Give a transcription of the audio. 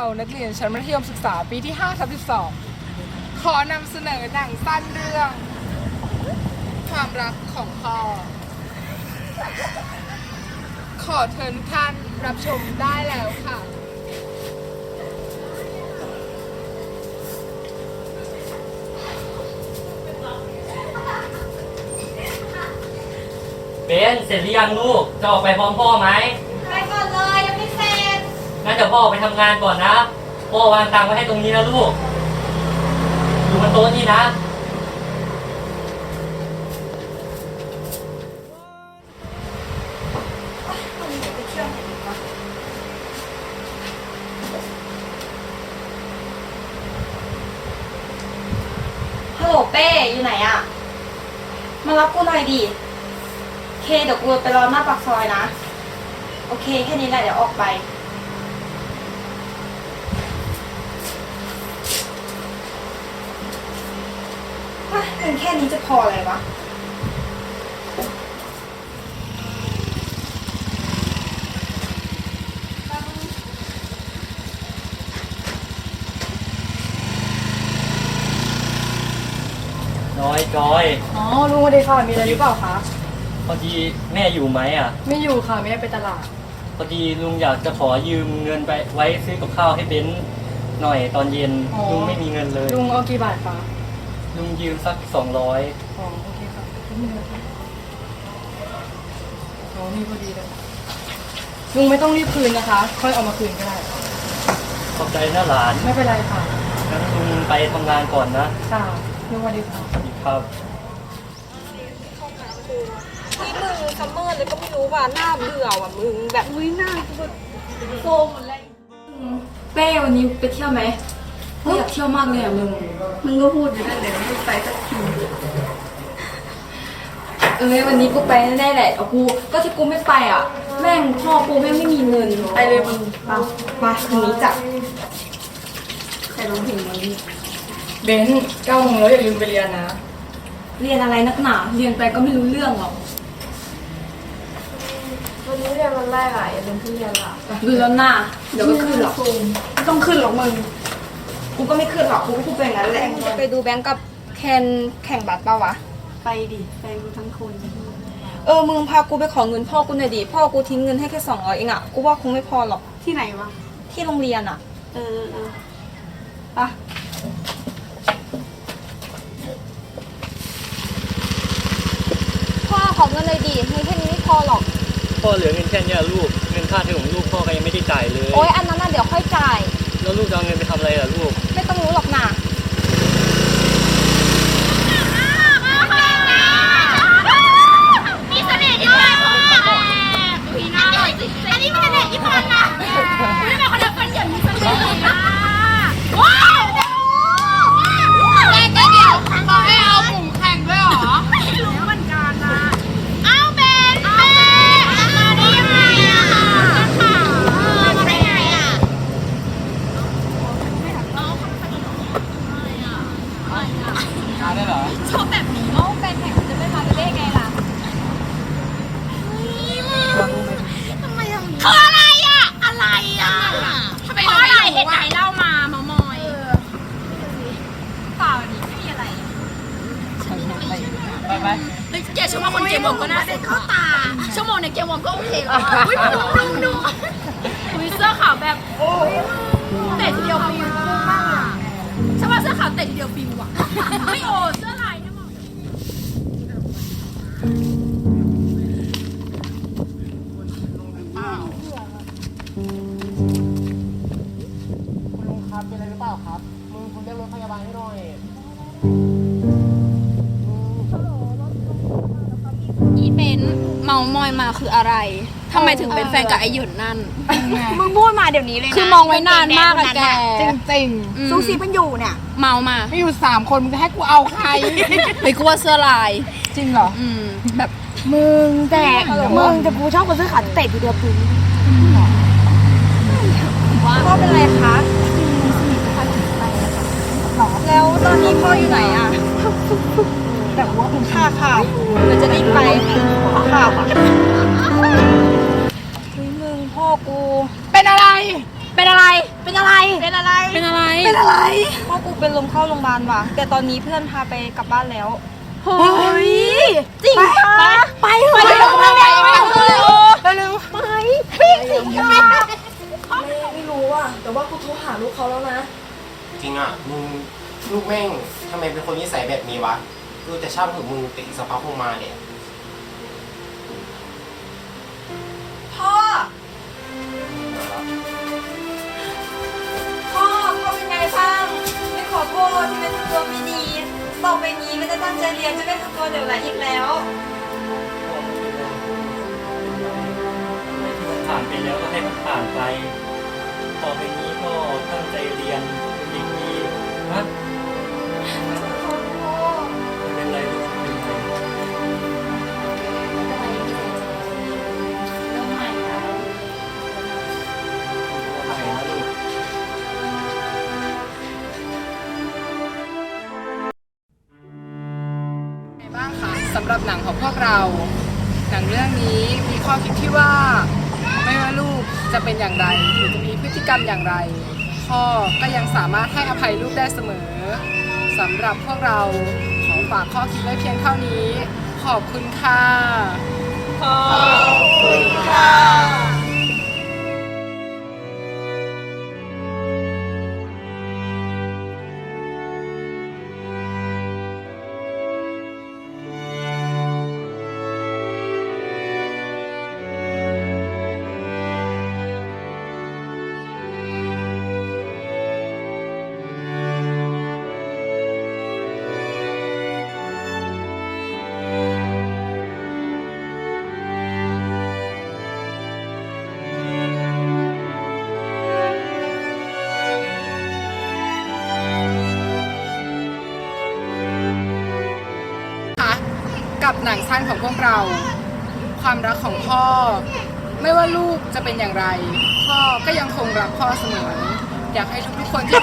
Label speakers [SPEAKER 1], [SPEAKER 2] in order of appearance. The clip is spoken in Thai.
[SPEAKER 1] เรานักเรียนชั้นมัธยมศึกษาปีที่5ทับ12 ขอนำเสนอหนังสั้นเรื่อง ความรักของพ่อ ขอเชิญท่านรับชมได้แล้วค่ะ
[SPEAKER 2] เบนเสร็จหรือยังลูก จะออกไปพร้อมพ่อไหม
[SPEAKER 3] ไปก่อนเลยยังไม่เสร็จ
[SPEAKER 2] งั้นเดี๋ยวพ่อออกไปทำงานก่อนนะ พ่อวางตังค์ไว้ให้ตรงนี้นะลูก อยู่บนโต๊ะนี่นะ
[SPEAKER 3] ฮัลโหลเป้อยู่ไหนอะมารับกูหน่อยดิ เคเดี๋ยวกูไปรอหน้าปากซอยนะ โอเคแค่นี้แหละเดี๋ยวออกไป เฮ้ยเงินแค่นี้จะพออะไรวะ
[SPEAKER 2] น้อยจอย
[SPEAKER 1] อ๋อลุงสวัสดีค่ะมีอะไรหรือเปล่าคะ
[SPEAKER 2] พอดีแม่อยู่ไหมอะ
[SPEAKER 1] ไม่อยู่ค่ะแม่ไปตลาด
[SPEAKER 2] พอดีลุงอยากจะขอยืมเงินไปไว้ซื้อกับข้าวให้เบนหน่อยตอนเย็น
[SPEAKER 1] อ๋อ
[SPEAKER 2] ลุงไม่มีเงินเลย
[SPEAKER 1] ลุงเอากี่บาทคะ
[SPEAKER 2] ลุงยืมสักสองร้อย
[SPEAKER 1] อ๋อโอเคค่ะนิดนึงนะคะอ๋อมีพอดีเลยลุงไม่ต้องรีบคืนนะคะ ค่อยเอามาคืนก็ได้
[SPEAKER 2] ขอบใจนะหลาน
[SPEAKER 1] ไม่เป็นไรค่ะ
[SPEAKER 2] งั้นลุงไปทำงานก่อนนะ
[SPEAKER 1] ค่ะลุงสวัสดีค่ะ
[SPEAKER 2] สวัสดีครับ
[SPEAKER 3] ที่มึงซัมเมอร์เลยก็ไม่รู้ว่าหน้าเบื่อว่ะมึงแบบอุ้ยหน้ากูแบบโซมหมดเลย
[SPEAKER 4] เป้วันนี้ไปเที่ยวไหม กูอยากเที่ยวมากเลยอะมึง
[SPEAKER 3] มึงก็พูดอยู่นั่นเดี๋ยวไม่ไปสักที
[SPEAKER 4] เออวันนี้กูไปแน่ๆแหละเอากู ก็ที่กูไม่ไปอะ แม่งพ่อกูแม่งไม่มีเงิน
[SPEAKER 1] ไปเลยมึง
[SPEAKER 4] มามาคืนนี้จ้ะใครร้องเพลงวันนี้
[SPEAKER 1] เบนซ์เก้าโมงแล้วอย่าลืมไปเรียนนะ
[SPEAKER 4] เรียนอะไรนักหนา เรียนไปก็ไม่รู้เรื่องหรอก
[SPEAKER 1] วันนี้เรียนวันแรกอะอย่าลืมที่เรียนละ
[SPEAKER 4] ดูแล้วหน้าเดี๋ยวก็ขึ้นหรอก
[SPEAKER 1] ไม่ต้องขึ้นหรอกมึง
[SPEAKER 4] กูก็ไม่ขึ้นหรอกกูก็พูดไปอย่างนั้นแหละ
[SPEAKER 3] จะไปดูแบงก์กับแคนแข่งบัตรเปล่าวะ
[SPEAKER 4] ไปดิไปกูทั้งคน
[SPEAKER 3] เออมึงพากูไปขอเงินพ่อกูหน่อยดิพ่อกูทิ้งเงินให้แค่สองร้อยเองอะกูว่าคงไม่พอหรอก
[SPEAKER 4] ที่ไหนวะ
[SPEAKER 3] ที่โรงเรียนอะ
[SPEAKER 4] เออเออปะ
[SPEAKER 3] พ่อขอเงินเลยดิเงินแค่นี้ไม่พอหรอก
[SPEAKER 2] พ่อเหลือเงินแค่เนี้ยลูกเงินค่าเทอมของลูกพ่อก็ยังไม่ได้จ่ายเลย
[SPEAKER 3] โอ๊ยอันนั้นน่ะเดี๋ยวค่อยจ่าย
[SPEAKER 2] แล้วลูกจะเอาเงินไปทำอะไรล่ะลูก
[SPEAKER 3] ไม่ต้องรู้หรอกนะ
[SPEAKER 5] มีเสน่ห์ที่ว่าของแกวีน่าหน่อยสิอันนี้มีเสน่ห์ที่พันนะไม่เป็นคนเดียวกันอย่างมีเสน่ห์นะว้าวแกเดี๋ยวบอกให้เอาหมูแข่งด้วยเหรอ ไม่รู้เหมือนกันนะเอาเบนเบนมาได้ยังไงอะค่ะมาได้ไงอะ ชอบแบบนี้เอ้าแฟนแข่งจะไม่มาได้ไงล่ะทำไมทำคืออะไรอะ อะไร อะเพราะอะไรเหตุไหนเล่ามาเมามอยเปล่าดิไม่มีอะไร
[SPEAKER 1] ไปไป
[SPEAKER 5] เฮ้ยแกชั่วโมงคนเกมวอร์มก็น่าเด็ดเข้าตาชั่วโมงในเกมวอร์มก็โอเคแล้วอุ้ยดูดูดูอุ้ยเสื้อขาวแบบเตะทีเดียวฟิวมากอะใช่ป่ะเสื้อขาวเตะทีเดียวฟิวอะไม่โอ้เสื้อลายเนี่ยมอ
[SPEAKER 1] ล่าครับ มึงคุณเรียกรถพยาบาลให้หน่อย
[SPEAKER 5] อีเบนเมามอยมาคืออะไรทำไมถึงเป็นแฟนกับไอหยุนนั่น
[SPEAKER 3] มึงพูดมาเดี๋ยวนี้เลยนะ
[SPEAKER 5] คือมองไว้นานมากอะแก
[SPEAKER 1] จริงจริง
[SPEAKER 5] อืม
[SPEAKER 3] ซูซีมันอยู่เนี่ย
[SPEAKER 5] เมามา
[SPEAKER 1] ๆมีอยู่สามคนมึงจะให้กูเอาใคร
[SPEAKER 5] ไปกูว่าเสื้อลาย
[SPEAKER 1] จริงเหรอ
[SPEAKER 5] อืม แบบ
[SPEAKER 3] มึงแต่มึงแต่กูชอบคนเสื้อขาวเตะทีเดียวฟิวพ่อเป็นไรคะ แล้วตอนนี้พ่ออยู่ไหนอะแต่ว่าเป็ค่าข่าวเดี๋ยวจะรีบไปค่ข่าวอะคุณยมึงพ่อกู
[SPEAKER 1] เป็นอะไร
[SPEAKER 3] เป็นอะไร เป็นอะไร
[SPEAKER 4] เ
[SPEAKER 5] ป็นอะไร เป็นอะไร
[SPEAKER 4] เป็นอะไร พ
[SPEAKER 3] ่อกูเป็นลมเข้าโรงพยาบาลว่ะ แต่ตอนนี้เพื่อนพาไปกลับบ้านแล้ว
[SPEAKER 5] เฮ้ย
[SPEAKER 3] จริงปะ
[SPEAKER 5] ไปเถอะไปเถอะ
[SPEAKER 4] ลูกแม่
[SPEAKER 6] งทำไมเป็นคนนิสัยแบบนี้วะดูแต่ช่างถึงมึงแต่อีกสักพักคงมาเนี่ย
[SPEAKER 3] พ่อ พ่อ พ่อเป็นไงบ้างไม่ขอโทษที่ไม่ทำตัวไม่ดี ต่อไปนี้ไม่ได้ตั้งใจเรียนจะไม่ทำตัวเดี๋ยวไหลอีกแล้ว
[SPEAKER 2] ผ่านไปแล้วก็ให้มันผ่านไป ต่อไปนี้ก็ตั้งใจเรียนเป็นเด็กดีนะ
[SPEAKER 1] หนังของพวกเรา หนังเรื่องนี้มีข้อคิดที่ว่า ไม่ว่าลูกจะเป็นอย่างไรหรือจะมีพฤติกรรมอย่างไร พ่อก็ยังสามารถให้อภัยลูกได้เสมอสำหรับพวกเราขอฝากข้อคิดไว้เพียงเท่านี้ ขอบคุณค่ะคะ กับหนังสั้นของพวกเรา ความรักของพ่อ ไม่ว่าลูกจะเป็นอย่างไร พ่อก็ยังคงรักพ่อเสมอ อยากให้ทุกๆคนที่